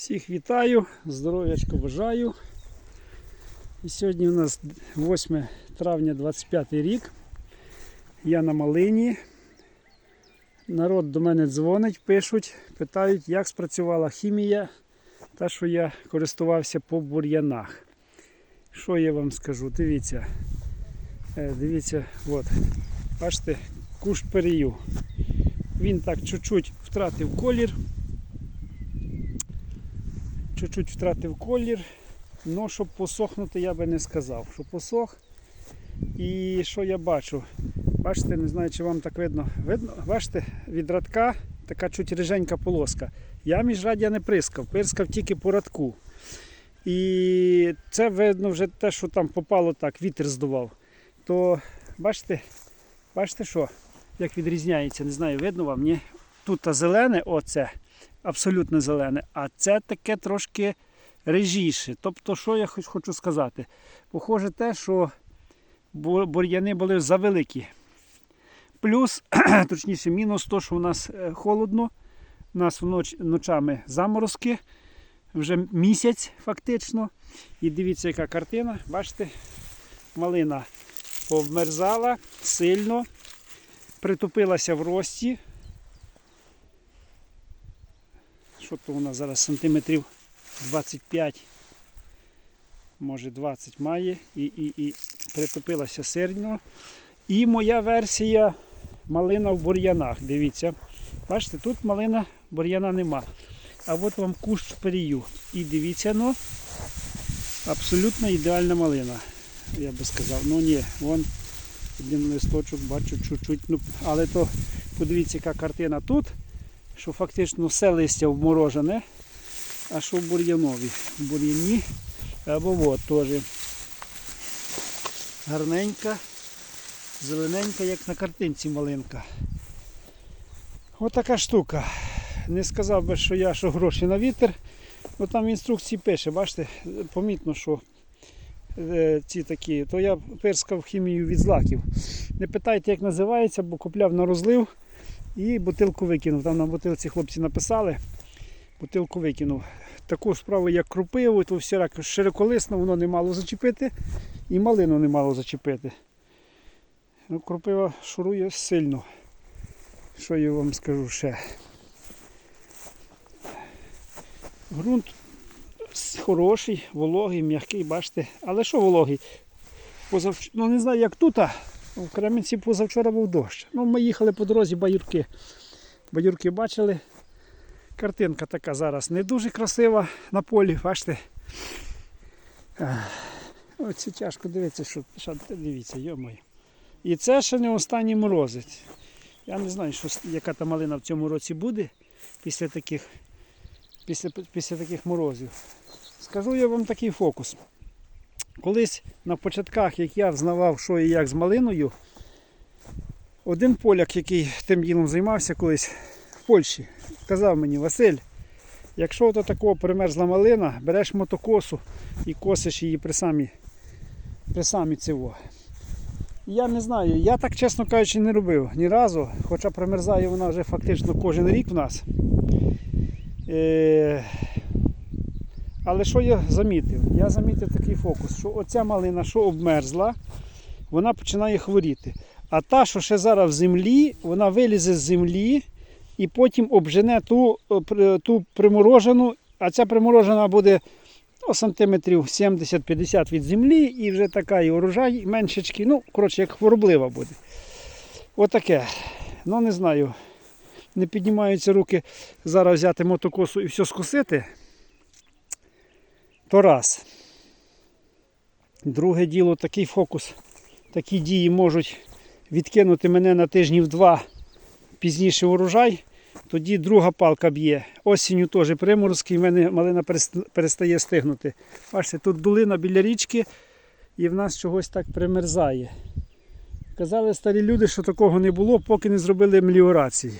Всіх вітаю, здоров'ячка бажаю. І сьогодні у нас 8 травня 25 рік. Я на малині. Народ до мене дзвонить, пишуть, питають, як спрацювала хімія та що я користувався по бур'янах. Що я вам скажу? Дивіться. Е, Дивіться, от. Бачите, куш перію. Він так чуть-чуть втратив колір. Чуть-чуть втратив колір. Ну, щоб посохнути, я би не сказав, що посох. І що я бачу? Бачите, не знаю, чи вам так видно. Видно, бачите, від радка така чуть риженька полоска. Я міжрадя не прискав, прискав тільки по радку. І це видно вже те, що там попало так, вітер здував. То бачите, бачите що? Як відрізняється, не знаю, видно вам, ні? Тут зелене, оце, абсолютно зелене, а це таке трошки режіше. Тобто, що я хоч хочу сказати? Похоже те, що бур'яни були завеликі. Плюс, точніше, мінус то, що у нас е, холодно, у нас вноч, ночами заморозки, вже місяць фактично. І дивіться, яка картина. Бачите, малина повмерзала сильно, притупилася в рості. Що то нас зараз сантиметрів 25, може 20 має і, і, і притупилася сильно. І моя версія малина в бур'янах. Дивіться. Бачите, тут малина бур'яна нема. А от вам кущ перію. І дивіться, ну, абсолютно ідеальна малина. Я би сказав. Ну ні, вон один листочок бачу чуть-чуть. Ну, але то подивіться, яка картина тут, що фактично все листя вморожене, а що в бур'янові. В бур'яні або от теж гарненька, зелененька, як на картинці малинка. Ось така штука. Не сказав би, що я що гроші на вітер. Ну там в інструкції пише, бачите, помітно, що е, ці такі, то я перскав хімію від злаків. Не питайте, як називається, бо купляв на розлив і бутилку викинув. Там на бутилці хлопці написали, бутилку викинув. Таку справу, як кропиву, то все широколисно, воно не мало зачепити і малину не мало зачепити. Ну, кропива шурує сильно. Що я вам скажу ще? Грунт хороший, вологий, м'який, бачите. Але що вологий? Позавч... Ну не знаю, як тут, в Кременці позавчора був дощ. Ну, ми їхали по дорозі баюрки. Баюрки бачили. Картинка така зараз не дуже красива на полі, бачите. Оце тяжко дивитися, що, дивіться, йомаю. І це ще не останній морозець. Я не знаю, що, яка та малина в цьому році буде після таких, після, після таких морозів. Скажу я вам такий фокус. Колись на початках, як я взнавав, що і як з малиною, один поляк, який тим ділом займався колись в Польщі, казав мені, Василь, якщо то такого примерзла малина, береш мотокосу і косиш її при самі, при самі цього. Я не знаю, я так, чесно кажучи, не робив ні разу, хоча примерзає вона вже фактично кожен рік в нас. Е, але що я замітив? Я замітив такий фокус, що оця малина, що обмерзла, вона починає хворіти. А та, що ще зараз в землі, вона вилізе з землі і потім обжене ту, е, ту приморожену, а ця приморожена буде ну, сантиметрів 70-50 від землі, і вже така і урожай, і меншечки, ну, коротше, як хвороблива буде. Отаке. Ну, не знаю. Не піднімаються руки зараз взяти мотокосу і все скосити. То раз. Друге діло, такий фокус, такі дії можуть відкинути мене на тижнів два пізніше урожай. Тоді друга палка б'є. Осінню теж приморозки, і в мене малина перестає стигнути. Бачите, тут долина біля річки і в нас чогось так примерзає. Казали старі люди, що такого не було, поки не зробили меліорації.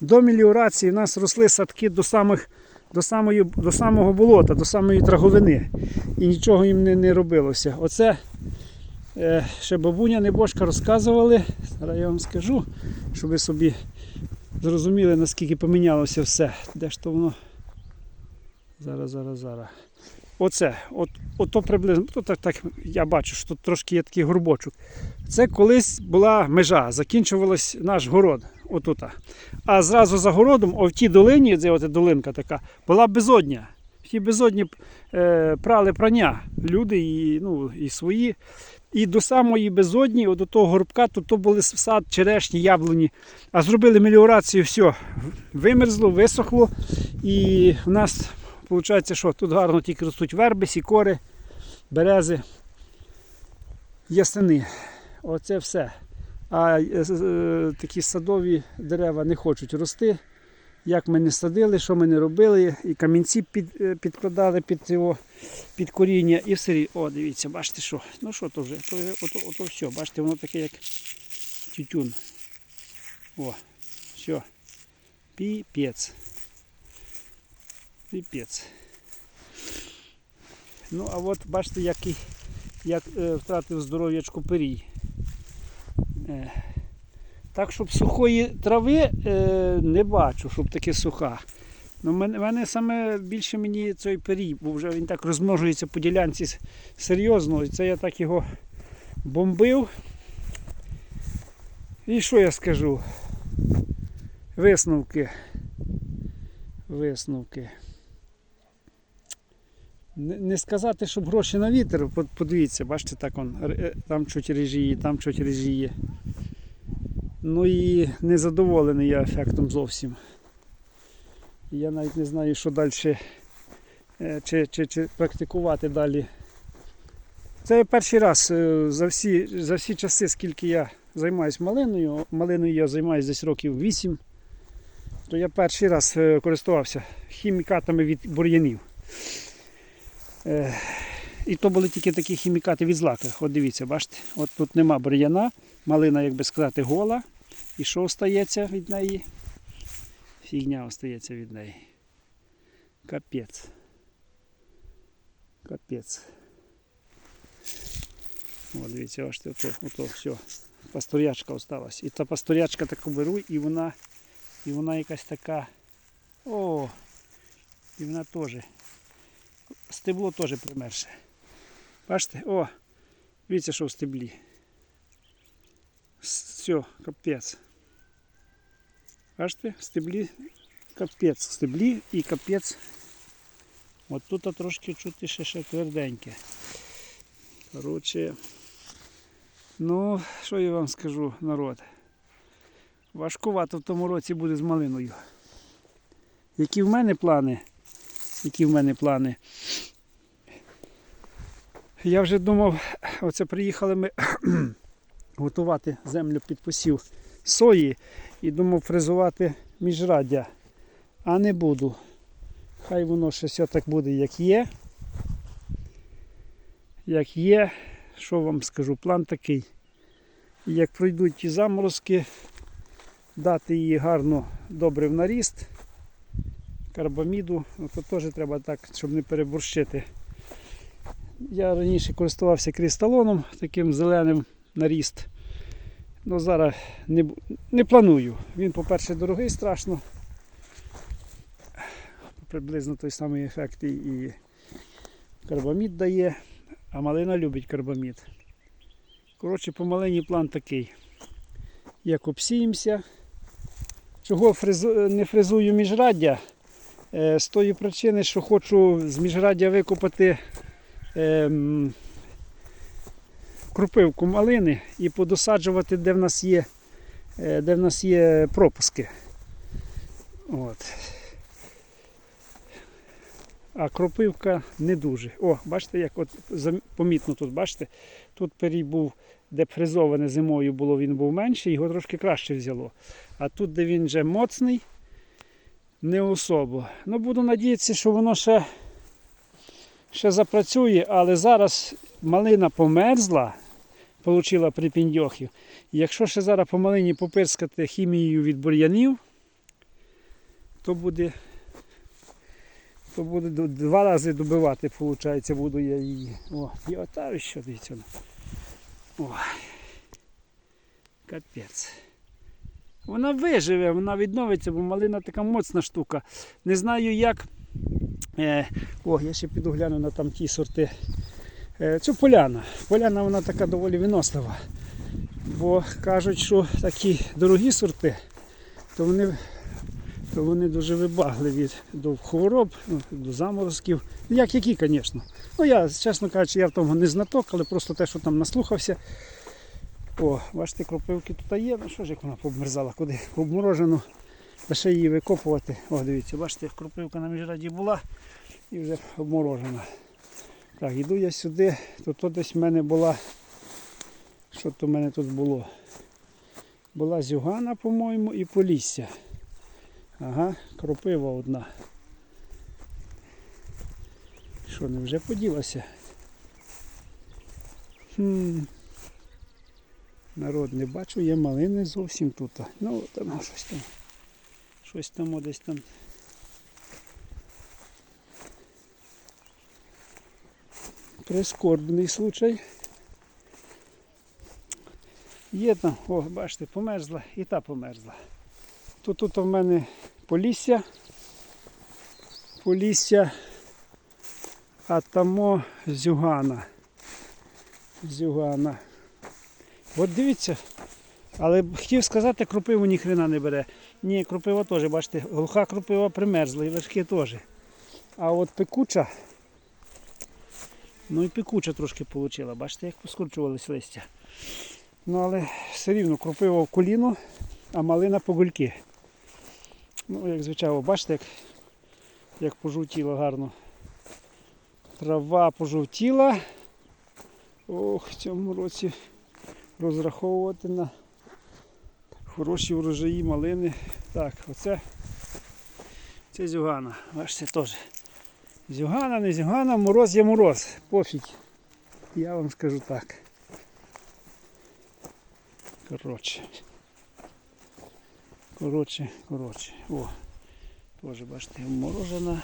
До меліорації в нас росли садки до, самих, до, самої, до самого болота, до самої траговини. І нічого їм не, не робилося. Оце е, ще бабуня Небожка розказували. Зараз я вам скажу, щоб ви собі зрозуміли, наскільки помінялося все. Де ж то воно Зараз, зараз, зараз. Оце, от, ото приблизно, то так, так я бачу, що тут трошки є такий горбочок. Це колись була межа, закінчувалась наш город. Отута. А зразу за городом, о, в тій долині, де от долинка така, була безодня. В тій безодні е, прали прання люди і, ну, і свої. І до самої безодні, от до того горбка, то, то були сад, черешні, яблуні. А зробили меліорацію, все, вимерзло, висохло. І в нас виходить, що тут гарно тільки ростуть верби, сікори, берези, ясени. Оце все. А е, е, такі садові дерева не хочуть рости. Як ми не садили, що ми не робили, і камінці під, е, підкладали під його під коріння, і все. О, дивіться, бачите що. Ну що то вже? То, ото, ото все. Бачите, воно таке як тютюн. О, все. Піпець. Піпець. Ну, а от бачите, як, як е, втратив здоров'ячку перій. Е, так, щоб сухої трави е, не бачу, щоб таке суха. Ну, мене, мене саме більше мені цей перій, бо вже він так розмножується по ділянці серйозно. І це я так його бомбив. І що я скажу? Висновки. Висновки. Не, сказати, щоб гроші на вітер, подивіться, бачите, так он, е, там чуть режіє, там чуть режіє. Ну і не задоволений я ефектом зовсім. Я навіть не знаю, що далі е, чи, чи, чи практикувати далі. Це я перший раз е, за всі, за всі часи, скільки я займаюся малиною, малиною я займаюся десь років 8, то я перший раз користувався хімікатами від бур'янів. Е, І то були тільки такі хімікати від злаках. От дивіться, бачите, от тут нема бур'яна, малина, як би сказати, гола. І що остається від неї? Фігня остається від неї. Капець. Капець. О, дивіться, бачите, ото, ото все. Пасторячка осталась. І та пасторячка таку беру, і вона, і вона якась така. О! І вона теж. Стебло теж примерше. Бачите? О! Дивіться, що в стеблі. Все, капець. Бачите, в стеблі капець. В стеблі і капець. От тут трошки чути ще, ще тверденьке. Коротше, ну, що я вам скажу, народ. Важкувато в тому році буде з малиною. Які в мене плани? Які в мене плани? Я вже думав, оце приїхали ми готувати землю під посів сої і думав фрезувати міжраддя. А не буду. Хай воно все так буде, як є. Як є, що вам скажу, план такий. Як пройдуть ті заморозки, дати її гарно добре в наріст, карбаміду, то теж треба так, щоб не переборщити. Я раніше користувався кристалоном, таким зеленим наріст. Ну зараз не, не планую. Він, по-перше, дорогий страшно. Приблизно той самий ефект і, і карбамід дає, а малина любить карбамід. Коротше, по малині план такий. Як обсіємося. Чого фрезу, не фрезую міжраддя? Е, з тої причини, що хочу з міжраддя викопати ем, крупивку малини і подосаджувати, де в нас є, е, де в нас є пропуски. От. А кропивка не дуже. О, бачите, як от помітно тут, бачите, тут перій був, де фрезоване зимою було, він був менший, його трошки краще взяло. А тут, де він вже моцний, не особо. Ну, буду надіятися, що воно ще, ще запрацює, але зараз малина померзла, отримала припіндьохів. Якщо ще зараз по малині попирскати хімією від бур'янів, то буде, то буде два рази добивати, виходить, буду я її. О, і ота що дивіться. Ой. Капець. Вона виживе, вона відновиться, бо малина така моцна штука. Не знаю, як Е, о, я ще піду гляну на там ті сорти. Е, це поляна. Поляна вона така доволі винослива. Бо кажуть, що такі дорогі сорти, то вони, то вони дуже вибагливі до хвороб, ну, до заморозків. Як які, звісно. Ну я, чесно кажучи, я в тому не знаток, але просто те, що там наслухався. О, бачите, кропивки тут є. Ну що ж як вона побмерзала, куди? Обморожену. Лише її викопувати. О, дивіться, бачите, кропивка на міжраді була і вже обморожена. Так, іду я сюди, то тут десь в мене була. Що то в мене тут було? Була зюгана, по-моєму, і полісся. Ага, кропива одна. Що, не вже поділася? Хм. Народ не бачу, є малини зовсім тут. Ну, там щось там. Щось там десь там. Прискорбний случай. Є там, о, бачите, померзла і та померзла. Тут тут в мене полісся. Полісся, а тамо зюгана. Зюгана. От дивіться, але хотів сказати, кропиву ніхрена не бере. Ні, кропива теж, бачите, глуха кропива примерзла і вершки теж. А от пекуча, ну і пекуча трошки вийшла, бачите, як поскручувались листя. Ну але все рівно кропива в коліно, а малина по гульки. Ну, як звичайно, бачите, як, як пожовтіло гарно. Трава пожовтіла. Ох, в цьому році розраховувати на хороші врожаї малини. Так, оце це зюгана. Бачите теж. Зюгана, не зюгана, мороз є мороз. Пофіг. Я вам скажу так. Коротше. Коротше, коротше. О, теж бачите, морожена.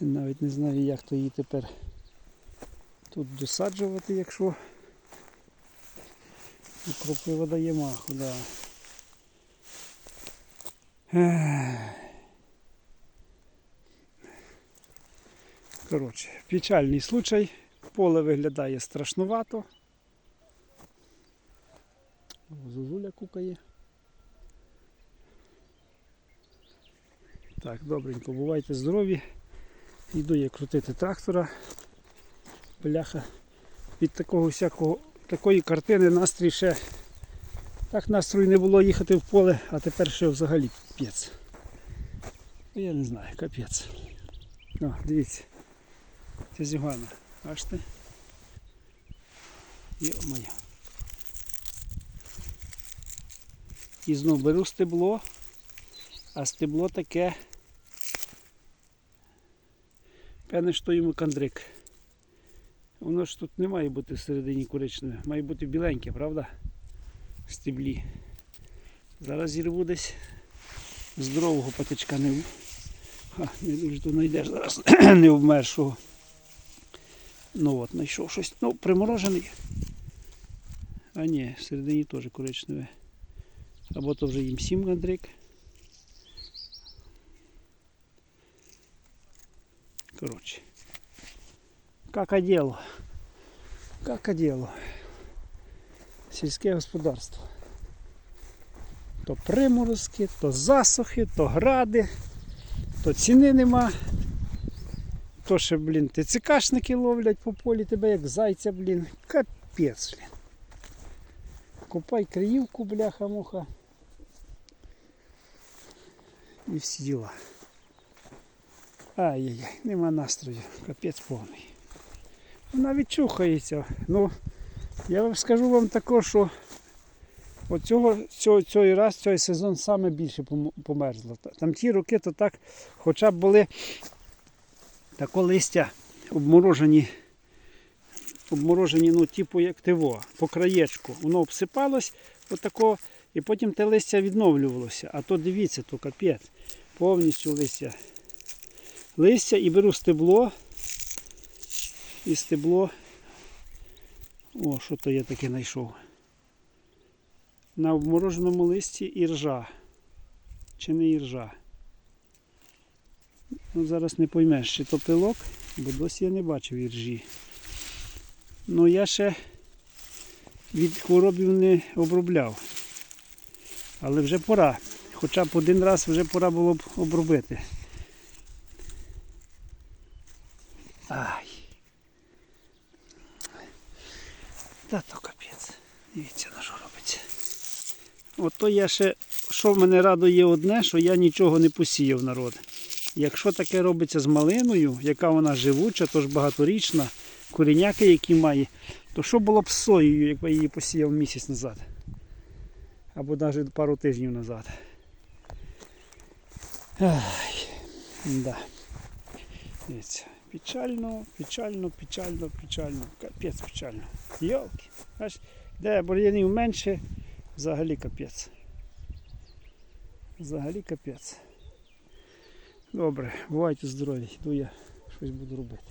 Навіть не знаю, як то її тепер тут досаджувати, якщо кропива дає маху, да. Коротше, печальний случай. Поле виглядає страшнувато. Зозуля кукає. Так, добренько, бувайте здорові. Йду я крутити трактора. Бляха. Від такого всякого, такої картини настрій ще. Так настрою не було їхати в поле, а тепер ще взагалі капець. Я не знаю, капець. О, дивіться. Це зюгана. Бачите? Йо-моє. І знов беру стебло, а стебло таке. Певне, що йому кандрик. Воно ж тут не має бути всередині коричневе, має бути біленьке, правда? Стеблі. Зараз зірву десь здорового патичка не, Ха, не дуже то знайдеш зараз не вмершого. Ну от, знайшов щось. Ну, приморожений. А ні, всередині теж коричневе. Або то вже їм сім гандрик. Коротше. Как діло. Как діло. Сільське господарство. То приморозки, то засухи, то гради, то ціни нема. То ще, блін, ТЦКшники ловлять по полі тебе як зайця, блін. Капець, блін. Купай криївку, бляха-муха. І всі діла. Ай-яй-яй, нема настрою, капець повний. Вона відчухається. Ну, я вам скажу вам також, що оцього, цього, цього раз, цей сезон саме більше померзло. Там ті роки то так, хоча б були тако листя обморожені, обморожені, ну, типу як тиво, по краєчку. Воно обсипалось отако, і потім те листя відновлювалося. А то дивіться, то капець. Повністю листя. Листя і беру стебло. І стебло. О, що то я таке знайшов. На обмороженому листі і ржа. чи не іржа. Ну, зараз не поймеш, чи то пилок, бо досі я не бачив іржі. Ну я ще від хворобів не обробляв. Але вже пора. Хоча б один раз вже пора було б обробити. Ай. Та то капець. Дивіться, на що робиться. Ото я ще, що мене радує одне, що я нічого не посіяв народ. Якщо таке робиться з малиною, яка вона живуча, тож багаторічна, коріняки, які має, то що було б з соєю, якби її посіяв місяць назад? Або навіть пару тижнів назад. Ай, да. Дивіться. Печально, печально, печально, печально. Капець печально. Йолки. Бачиш, де бур'янів менше, взагалі капець. Взагалі капець. Добре, бувайте здорові, йду я щось буду робити.